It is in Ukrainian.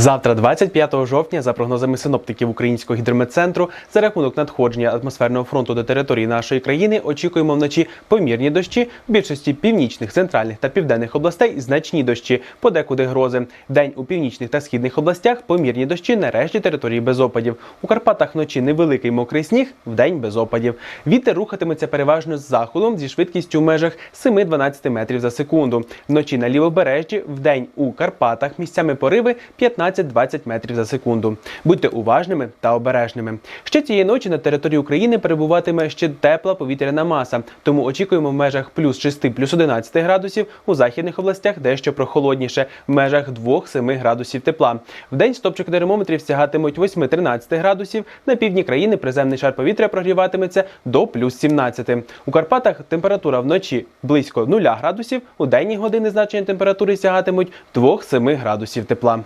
Завтра, 25 жовтня, за прогнозами синоптиків Українського гідрометцентру, за рахунок надходження атмосферного фронту до території нашої країни очікуємо вночі помірні дощі в більшості північних, центральних та південних областей значні дощі, подекуди грози. Вдень у північних та східних областях помірні дощі на решті території без опадів. У Карпатах вночі невеликий мокрий сніг, вдень без опадів. Вітер рухатиметься переважно з заходом зі швидкістю в межах 7-12 метрів за секунду. Вночі на лівобережжі, вдень у Карпатах місцями пориви 15-20 метрів за секунду. Будьте уважними та обережними. Ще цієї ночі на території України перебуватиме ще тепла повітряна маса, тому очікуємо в межах плюс 6, плюс 11 градусів у західних областях дещо прохолодніше, в межах 2-7 градусів тепла. В день стопчик термометрів сягатимуть 8-13 градусів. На півдні країни приземний шар повітря прогріватиметься до плюс 17. У Карпатах температура вночі близько 0 градусів, у денні години значення температури сягатимуть 2-7 градусів тепла.